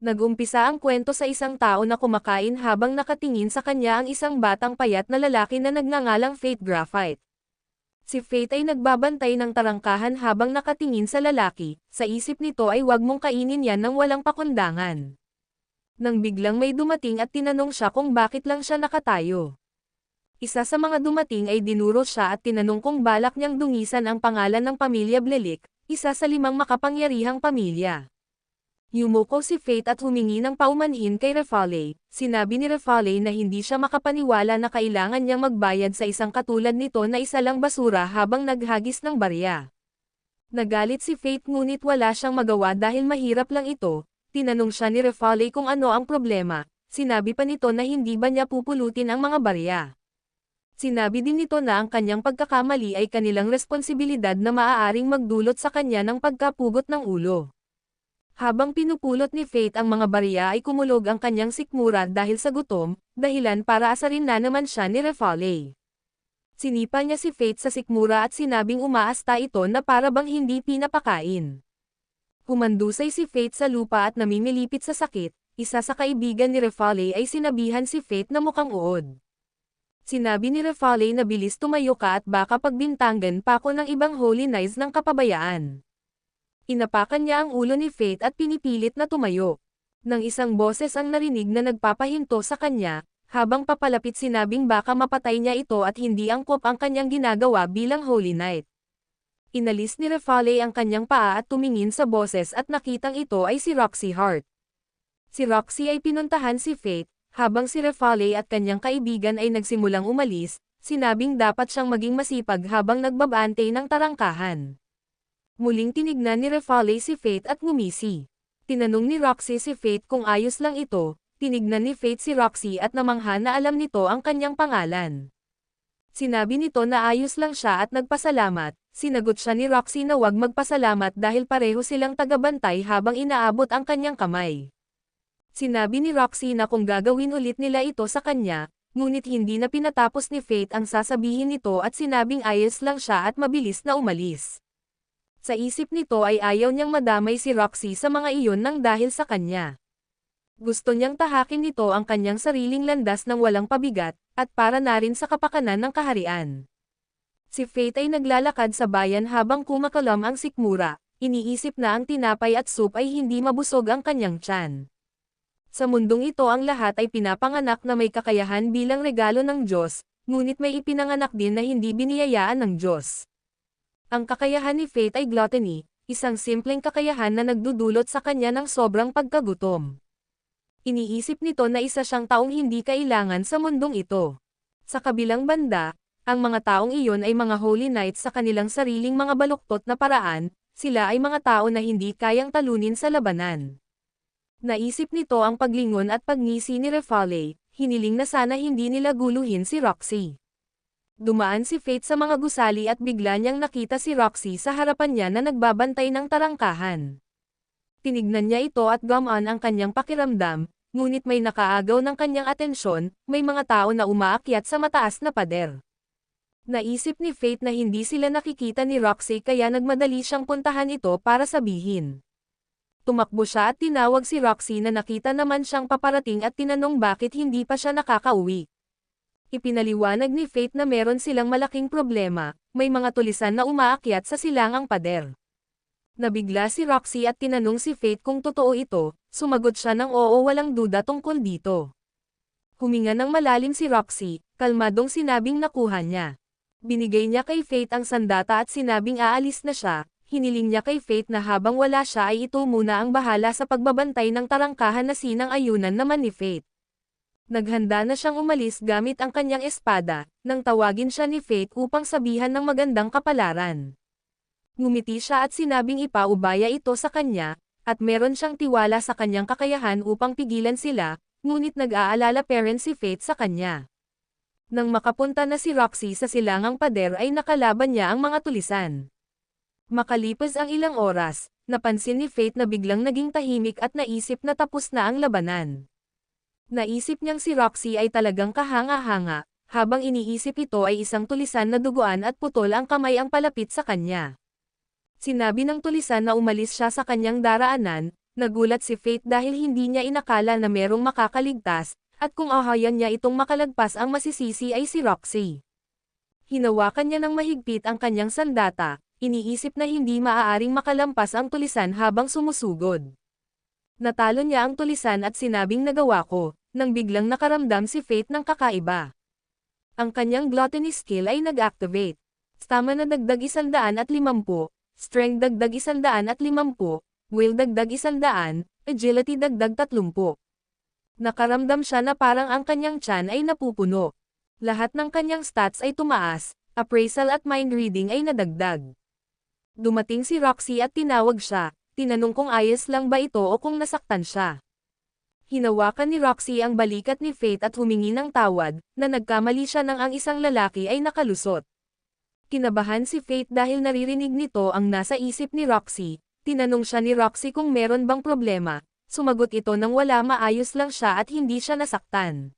Nagumpisa ang kwento sa isang tao na kumakain habang nakatingin sa kanya ang isang batang payat na lalaki na nagngangalang Fate Graphite. Si Fate ay nagbabantay ng tarangkahan habang nakatingin sa lalaki, sa isip nito ay wag mong kainin yan ng walang pakundangan. Nang biglang may dumating at tinanong siya kung bakit lang siya nakatayo. Isa sa mga dumating ay dinuro siya at tinanong kung balak niyang dungisan ang pangalan ng pamilya Blelik, isa sa limang makapangyarihang pamilya. Yumuko si Fate at humingi ng paumanhin kay Refale. Sinabi ni Refale na hindi siya makapaniwala na kailangan niyang magbayad sa isang katulad nito na isa lang basura habang naghagis ng barya. Nagalit si Fate ngunit wala siyang magawa dahil mahirap lang ito. Tinanong siya ni Refale kung ano ang problema. Sinabi pa nito na hindi ba niya pupulutin ang mga barya. Sinabi din nito na ang kanyang pagkakamali ay kanilang responsibilidad na maaaring magdulot sa kanya ng pagkapugot ng ulo. Habang pinupulot ni Faith ang mga barya ay kumulog ang kanyang sikmura dahil sa gutom, dahilan para asarin na naman siya ni Refale. Sinipa niya si Faith sa sikmura at sinabing umaasta ito na para bang hindi pinapakain. Humandusay si Faith sa lupa at namimilipit sa sakit, isa sa kaibigan ni Refale ay sinabihan si Faith na mukhang uod. Sinabi ni Refale na bilis tumayo ka at baka pagbintangan pa ako ng ibang holy knives ng kapabayaan. Inapakan niya ang ulo ni Faith at pinipilit na tumayo. Nang isang boses ang narinig na nagpapahinto sa kanya, habang papalapit sinabing baka mapatay niya ito at hindi angkop ang kanyang ginagawa bilang Holy Knight. Inalis ni Refale ang kanyang paa at tumingin sa boses at nakitang ito ay si Roxy Hart. Si Roxy ay pinuntahan si Faith, habang si Refale at kanyang kaibigan ay nagsimulang umalis, sinabing dapat siyang maging masipag habang nagbabante ng tarangkahan. Muling tinignan ni Refale si Faith at ngumisi. Tinanong ni Roxy si Faith kung ayos lang ito, tinignan ni Faith si Roxy at namangha na alam nito ang kanyang pangalan. Sinabi nito na ayos lang siya at nagpasalamat, sinagot siya ni Roxy na wag magpasalamat dahil pareho silang tagabantay habang inaabot ang kanyang kamay. Sinabi ni Roxy na kung gagawin ulit nila ito sa kanya, ngunit hindi na pinatapos ni Faith ang sasabihin nito at sinabing ayos lang siya at mabilis na umalis. Sa isip nito ay ayaw niyang madamay si Roxy sa mga iyon nang dahil sa kanya. Gusto niyang tahakin nito ang kanyang sariling landas ng walang pabigat, at para na rin sa kapakanan ng kaharian. Si Faith ay naglalakad sa bayan habang kumakalam ang sikmura, iniisip na ang tinapay at soup ay hindi mabusog ang kanyang tiyan. Sa mundong ito ang lahat ay pinapanganak na may kakayahan bilang regalo ng Diyos, ngunit may ipinanganak din na hindi biniyayaan ng Diyos. Ang kakayahan ni Faith ay gluttony, isang simpleng kakayahan na nagdudulot sa kanya ng sobrang pagkagutom. Iniisip nito na isa siyang taong hindi kailangan sa mundong ito. Sa kabilang banda, ang mga taong iyon ay mga holy knights sa kanilang sariling mga baluktot na paraan, sila ay mga tao na hindi kayang talunin sa labanan. Naisip nito ang paglingon at pagngisi ni Refale, hiniling na sana hindi nila guluhin si Roxy. Dumaan si Faith sa mga gusali at bigla niyang nakita si Roxy sa harapan niya na nagbabantay ng tarangkahan. Tinignan niya ito at gamaan ang kanyang pakiramdam, ngunit may nakaagaw ng kanyang atensyon, may mga tao na umaakyat sa mataas na pader. Naisip ni Faith na hindi sila nakikita ni Roxy kaya nagmadali siyang puntahan ito para sabihin. Tumakbo siya at tinawag si Roxy na nakita naman siyang paparating at tinanong bakit hindi pa siya nakakauwi. Ipinaliwanag ni Faith na meron silang malaking problema, may mga tulisan na umaakyat sa silangang pader. Nabigla si Roxy at tinanong si Faith kung totoo ito, sumagot siya ng oo walang duda tungkol dito. Huminga ng malalim si Roxy, kalmadong sinabing nakuha niya. Binigay niya kay Faith ang sandata at sinabing aalis na siya, hiniling niya kay Faith na habang wala siya ay ito muna ang bahala sa pagbabantay ng tarangkahan na sinang ayunan naman ni Faith. Naghanda na siyang umalis gamit ang kanyang espada, nang tawagin siya ni Faith upang sabihan ng magandang kapalaran. Ngumiti siya at sinabing ipaubaya ito sa kanya, at meron siyang tiwala sa kanyang kakayahan upang pigilan sila, ngunit nag-aalala parent si Faith sa kanya. Nang makapunta na si Roxy sa silangang pader ay nakalaban niya ang mga tulisan. Makalipas ang ilang oras, napansin ni Faith na biglang naging tahimik at naisip na tapos na ang labanan. Naisip niyang si Roxy ay talagang kahanga-hanga, habang iniisip ito ay isang tulisan na duguan at putol ang kamay ang palapit sa kanya. Sinabi ng tulisan na umalis siya sa kanyang daraanan, Nagulat si Faith dahil hindi niya inakala na merong makakaligtas, at kung ahayan niya itong makalagpas ang masisisi ay si Roxy. Hinawakan niya ng mahigpit ang kanyang sandata, iniisip na hindi maaaring makalampas ang tulisan habang sumusugod. Natalo niya ang tulisan at sinabing nagawa ko, nang biglang nakaramdam si Faith ng kakaiba. Ang kanyang gluttony skill ay nag-activate. Stamina dagdag isandaan at limampu, strength dagdag isandaan at limampu, will dagdag isandaan, agility dagdag tatlumpu. Nakaramdam siya na parang ang kanyang tiyan ay napupuno. Lahat ng kanyang stats ay tumaas, appraisal at mind reading ay nadagdag. Dumating si Roxy at tinawag siya, tinanong kung ayos lang ba ito o kung nasaktan siya. Hinawakan ni Roxy ang balikat ni Faith at humingi ng tawad, na nagkamali siya nang ang isang lalaki ay nakalusot. Kinabahan si Faith dahil naririnig nito ang nasa isip ni Roxy, Tinanong siya ni Roxy kung meron bang problema, sumagot ito nang wala maayos lang siya at hindi siya nasaktan.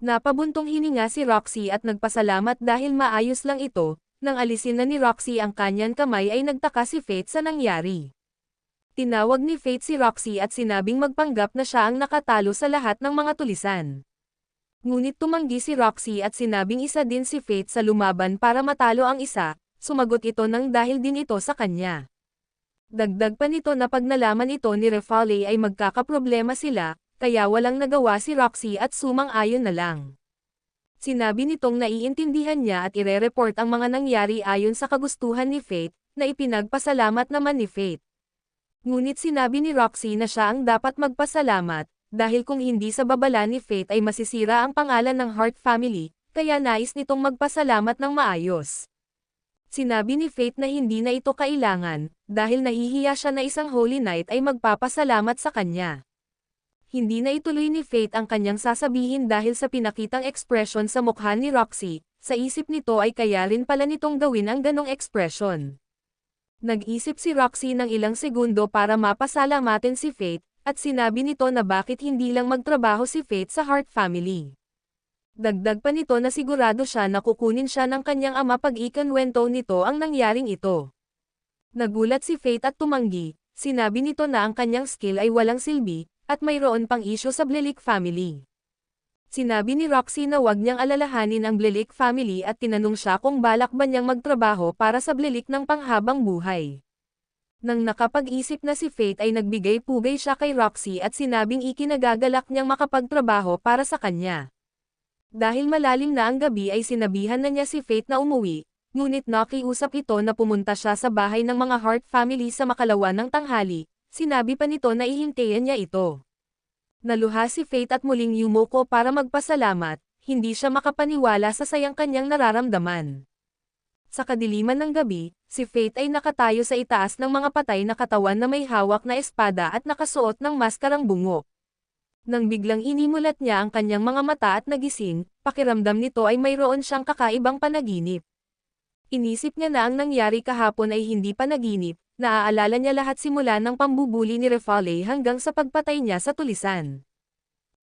Napabuntong hininga si Roxy at nagpasalamat dahil maayos lang ito, nang alisin na ni Roxy ang kanyang kamay ay nagtaka si Faith sa nangyari. Tinawag ni Faith si Roxy at sinabing magpanggap na siya ang nakatalo sa lahat ng mga tulisan. Ngunit tumanggi si Roxy at sinabing isa din si Faith sa lumaban para matalo ang isa, sumagot ito nang dahil din ito sa kanya. Dagdag pa nito na pag nalaman ito ni Refale ay magkakaproblema sila, kaya walang nagawa si Roxy at sumang-ayon na lang. Sinabi nitong naiintindihan niya at ire-report ang mga nangyari ayon sa kagustuhan ni Faith, na ipinagpasalamat naman ni Faith. Ngunit sinabi ni Roxy na siya ang dapat magpasalamat, dahil kung hindi sa babala ni Faith ay masisira ang pangalan ng Hart family, kaya nais nitong magpasalamat ng maayos. Sinabi ni Faith na hindi na ito kailangan, dahil nahihiya siya na isang Holy Night ay magpapasalamat sa kanya. Hindi na ituloy ni Faith ang kanyang sasabihin dahil sa pinakitang ekspresyon sa mukha ni Roxy, sa isip nito ay kaya rin pala nitong gawin ang ganong ekspresyon. Nag-isip si Roxy ng ilang segundo para mapasalamatin si Faith, at sinabi nito na bakit hindi lang magtrabaho si Faith sa Hart family. Dagdag pa nito na sigurado siya na kukunin siya ng kanyang ama pag ikanwento nito ang nangyaring ito. Nagulat si Faith at tumanggi, sinabi nito na ang kanyang skill ay walang silbi, at mayroon pang isyo sa Blelik family. Sinabi ni Roxy na wag niyang alalahanin ang Blelik family at tinanong siya kung balak ba niyang magtrabaho para sa Blelik ng panghabang buhay. Nang nakapag-isip na si Faith ay nagbigay-pugay siya kay Roxy at sinabing ikinagagalak niyang makapagtrabaho para sa kanya. Dahil malalim na ang gabi ay sinabihan na niya si Faith na umuwi, ngunit nakiusap ito na pumunta siya sa bahay ng mga Hart family sa makalawan ng tanghali, sinabi pa nito na ihintayan niya ito. Naluha si Faith at muling yumuko para magpasalamat, hindi siya makapaniwala sa sayang kanyang nararamdaman. Sa kadiliman ng gabi, si Faith ay nakatayo sa itaas ng mga patay na katawan na may hawak na espada at nakasuot ng maskarang bungo. Nang biglang inimulat niya ang kanyang mga mata at nagising, pakiramdam nito ay mayroon siyang kakaibang panaginip. Inisip niya na ang nangyari kahapon ay hindi panaginip, naaalala niya lahat simula ng pambubuli ni Refale hanggang sa pagpatay niya sa tulisan.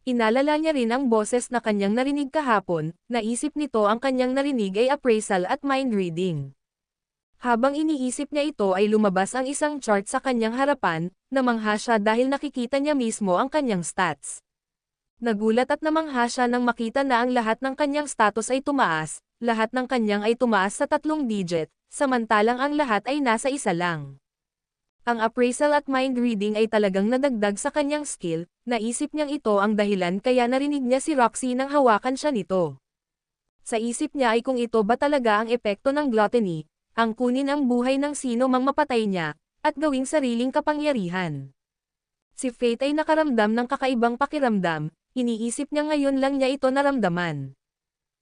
Inalala niya rin ang boses na kanyang narinig kahapon, naisip nito ang kanyang narinig ay appraisal at mind reading. Habang iniisip niya ito ay lumabas ang isang chart sa kanyang harapan, namangha siya dahil nakikita niya mismo ang kanyang stats. Nagulat at namangha siya nang makita na ang lahat ng kanyang status ay tumaas, lahat ng kanyang ay tumaas sa tatlong digit, samantalang ang lahat ay nasa isa lang. Ang appraisal at mind reading ay talagang nadagdag sa kanyang skill, naisip niyang ito ang dahilan kaya narinig niya si Roxy nang hawakan siya nito. Sa isip niya ay kung ito ba talaga ang epekto ng gluttony, ang kunin ang buhay ng sino mang mapatay niya, at gawing sariling kapangyarihan. Si Faith ay nakaramdam ng kakaibang pakiramdam, iniisip niya ngayon lang niya ito naramdaman.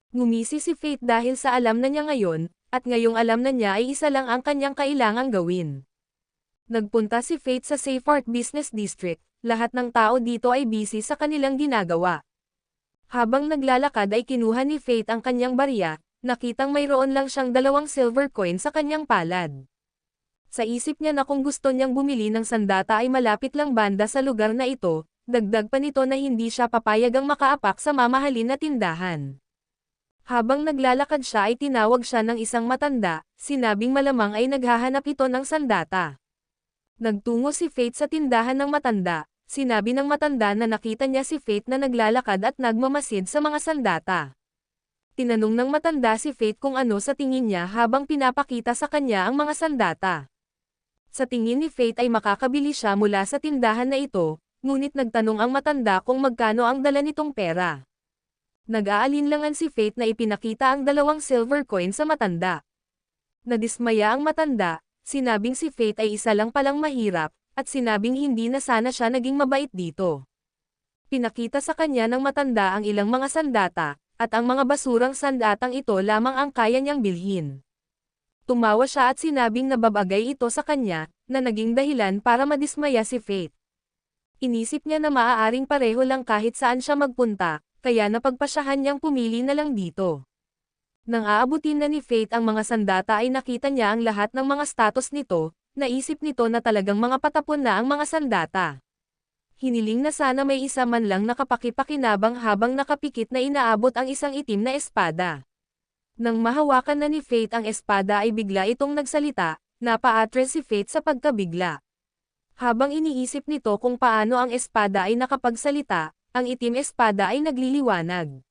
Ngumisi si Faith dahil sa alam na niya ngayon, at ngayong alam na niya ay isa lang ang kanyang kailangang gawin. Nagpunta si Faith sa Safe Art Business District, lahat ng tao dito ay busy sa kanilang ginagawa. Habang naglalakad ay kinuha ni Faith ang kanyang barya, nakitang mayroon lang siyang dalawang silver coin sa kanyang palad. Sa isip niya na kung gusto niyang bumili ng sandata ay malapit lang banda sa lugar na ito, dagdag pa nito na hindi siya papayagang makaapak sa mamahalin na tindahan. Habang naglalakad siya ay tinawag siya ng isang matanda, sinabing malamang ay naghahanap ito ng sandata. Nagtungo si Faith sa tindahan ng matanda, sinabi ng matanda na nakita niya si Faith na naglalakad at nagmamasid sa mga sandata. Tinanong ng matanda si Faith kung ano sa tingin niya habang pinapakita sa kanya ang mga sandata. Sa tingin ni Faith ay makakabili siya mula sa tindahan na ito, ngunit nagtanong ang matanda kung magkano ang dala nitong pera. Nag-aalinlangan si Faith na ipinakita ang dalawang silver coin sa matanda. Nadismaya ang matanda, sinabing si Faith ay isa lang palang mahirap, at sinabing hindi na sana siya naging mabait dito. Pinakita sa kanya ng matanda ang ilang mga sandata, at ang mga basurang sandatang ito lamang ang kaya niyang bilhin. Tumawa siya at sinabing nababagay ito sa kanya, na naging dahilan para madismaya si Faith. Inisip niya na maaaring pareho lang kahit saan siya magpunta, kaya napagpasyahan niyang pumili na lang dito. Nang aabutin na ni Faith ang mga sandata ay nakita niya ang lahat ng mga status nito, naisip nito na talagang mga patapon na ang mga sandata. Hiniling na sana may isa man lang nakapakipakinabang habang nakapikit na inaabot ang isang itim na espada. Nang mahawakan na ni Faith ang espada ay bigla itong nagsalita, napaatres si Faith sa pagkabigla. Habang iniisip nito kung paano ang espada ay nakapagsalita, ang itim espada ay nagliliwanag.